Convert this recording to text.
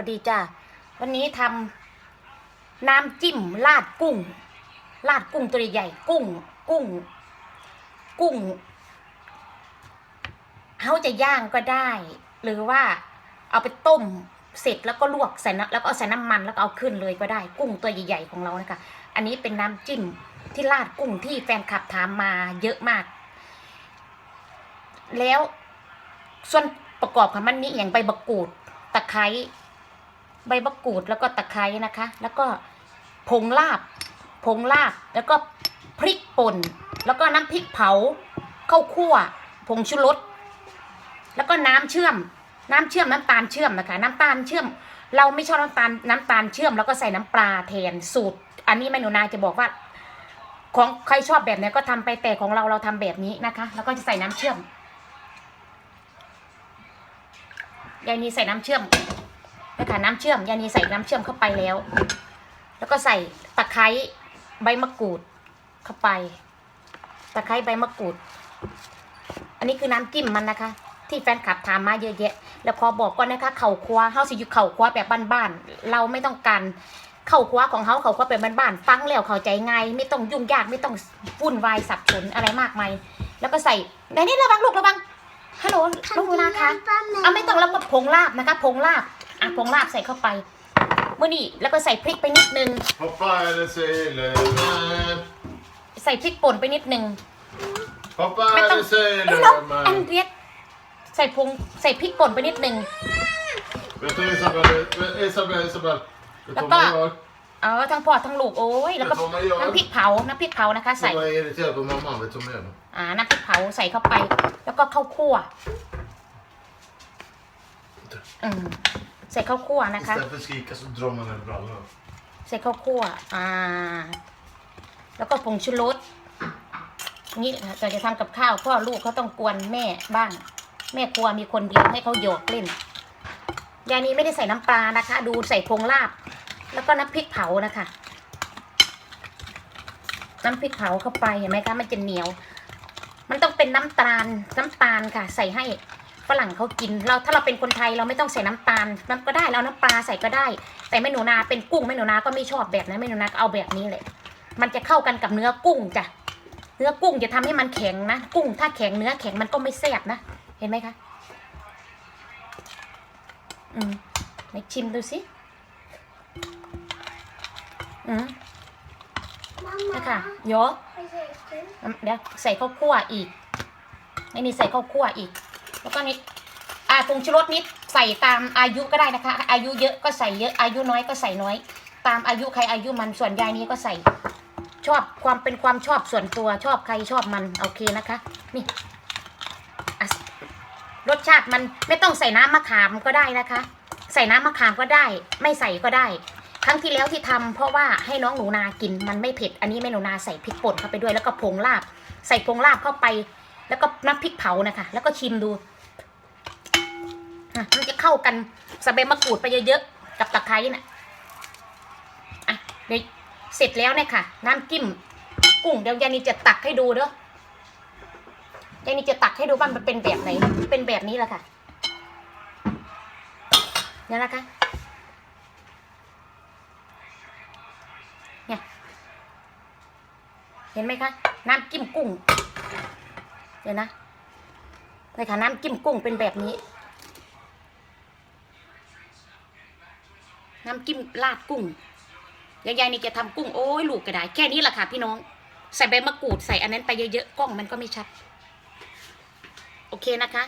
วัสดีจ้าวันนี้ทำน้ำจิ้มราดกุ้งราดกุ้งตัวใหญ่กุ้ง กุ้ง กุ้งเขาจะย่างก็ได้ หรือว่าเอาไปต้มเสร็จแล้วก็ลวกใส่น้ำแล้วก็เอาใส่น้ำมันแล้วก็เอาขึ้นเลยก็ได้ กุ้งตัวใหญ่ๆของเรานะคะ อันนี้เป็นน้ำจิ้มที่ราดกุ้งที่แฟนคลับถามมาเยอะมาก แล้วส่วนประกอบของมันมีอย่างใบมะกูดตะไคร้ ใบมะกรูดแล้วก็ตะไคร้นะคะ แล้วก็ผงลาบ ผงลาบ แล้วก็พริกป่น แล้วก็น้ำพริกเผาข้าวคั่ว ผงชูรส แล้วก็น้ำเชื่อม น้ำเชื่อมน้ำตาลเชื่อมนะคะ น้ำตาลเชื่อม เราไม่ชอบน้ำตาลน้ำตาลเชื่อม แล้วก็ใส่น้ำปลาแทนสูตร อันนี้แม่หนูนาจะบอกว่า ของใครชอบแบบไหนก็ทำไปแต่ของเราเราทำแบบนี้นะคะ แล้วก็จะใส่น้ำเชื่อมยายนีใส่น้ำเชื่อม นะคะน้ำเชื่อมยายนีใส่น้ำเชื่อมเข้าไปแล้ว แล้วก็ใส่ตะไคร้ใบมะกรูดเข้าไป ตะไคร้ใบมะกรูด อันนี้คือน้ำจิ้มมันนะคะ ที่แฟนคลับถามมาเยอะแยะ แล้วขอบอกก่อนนะคะ เข่าครัวเฮาสิอยู่เข่าครัวแบบบ้านๆ เราไม่ต้องการเข่าครัวของเฮาเข่าครัวแบบบ้านๆ ฟังแล้วเข้าใจง่าย ไม่ต้องยุ่งยาก ไม่ต้องวุ่นวายสับสนอะไรมากมาย แล้วก็ใส่ในนี้ระวังลูกระวังฮัลโหลลูกเวลาคะเอาไม่ต้องแล้วก็ผงลาบนะคะผงลาบ อะผงลาบใส่เข้าไปเมื่อนี่แล้วก็ใส่พริกไปนิดนึง Hoppa eller silverman. ใส่พริกป่นไปนิดนึง Hoppa ไม่ต้อง eller เอ้ยน้องอัน silverman. เรียกใส่พงใส่พริกป่นไปนิดนึง Vet du Isabel, Isabel, Isabel. Vet du Pappa. vad jag gör? เออทั้งพ่อทั้งลูกโอ้ยแล้วก็เดี๋ยวผมมาย้อนน้ำพริกเผาน้ำพริกเผานะคะ ใส่ Jag är irriterad på mamma, vet du vad jag menar? อ่าน้ำพริกเผาใส่เข้าไป แล้วก็ข้าวคั่ว อืมใส่ข้าวคั่วนะคะ Istället för att skrika så drar man en bralla. ใส่ข้าวคั่ว อ่า แล้วก็ผงชูรส นี่เราจะทำกับข้าวพ่อลูกเขาต้องกวนแม่บ้าง แม่ครัวมีคนเดียวให้เขาโยกเล่น ยายนี้ไม่ได้ใส่น้ำปลานะคะ ดูใส่พงลาบ แล้วก็น้ำพริกเผานะคะ น้ำพริกเผาเข้าไปเห็นไหมคะมันจะเหนียว มันต้องเป็นน้ำตาลน้ำตาลค่ะ ใส่ให้ ฝรั่งเขากิน เราถ้าเราเป็นคนไทยเราไม่ต้องใส่น้ำตาลน้ำก็ได้แล้วน้ำปลาใส่ก็ได้ แต่แม่หนูนาเป็นกุ้งแม่หนูนาก็ไม่ชอบแบบนั้นแม่หนูนาก็เอาแบบนี้เลยมันจะเข้ากันกับเนื้อกุ้งจ้ะเนื้อกุ้งจะทำให้มันแข็งนะ กุ้งถ้าแข็งเนื้อแข็งมันก็ไม่แซ่บนะ เห็นไหมคะอืมไหนชิมดูสิอืมนะคะโยกเดี๋ยวใส่ข้าวคั่วอีกไอ้นี่ใส่ข้าวคั่วอีก แล้วก็นิดอ่าผงชูรสนิดใส่ตามอายุก็ได้นะคะ อายุเยอะก็ใส่เยอะอายุน้อยก็ใส่น้อย ตามอายุใครอายุมันส่วนยายนี้ก็ใส่ ชอบความเป็นความชอบส่วนตัวชอบใครชอบมันโอเคนะคะ นี่รสชาติมันไม่ต้องใส่น้ำมะขามก็ได้นะคะ ใส่น้ำมะขามก็ได้ ไม่ใส่ก็ได้ ครั้งที่แล้วที่ทำเพราะว่าให้น้องหนูนากินมันไม่เผ็ดอันนี้แม่หนูนาใส่พริกป่นเข้าไปด้วยแล้วก็ผงลาบ ใส่ผงลาบเข้าไป แล้วก็น้ำพริกเผานะคะ แล้วก็ชิมดูอะมันจะเข้ากันส่ใบมะกรูดไปเยอะๆกับตะไคร้น่ะอะเดี๋ยวเสร็จแล้วเนี่ยค่ะ น้ำจิ้มกุ้งเดี๋ยวยานีจะตักให้ดูเด้อยานีจะตักให้ดูว่ามันเป็นแบบไหน เป็นแบบนี้แหละค่ะเนี่ยนะคะเนี่ยเห็นไหมคะ น้ำจิ้มกุ้ง เดี๋ยวนะเลยค่ะน้ำจิ้มกุ้งเป็นแบบนี้ น้ำจิ้มราดกุ้งยายๆนี่จะทำกุ้งโอ้ยลูกก็ได้ แค่นี้แหละค่ะพี่น้อง ใส่ใบมะกรูดใส่อันนั้นไปเยอะๆกล้องมันก็ไม่ชัด โอเคนะคะ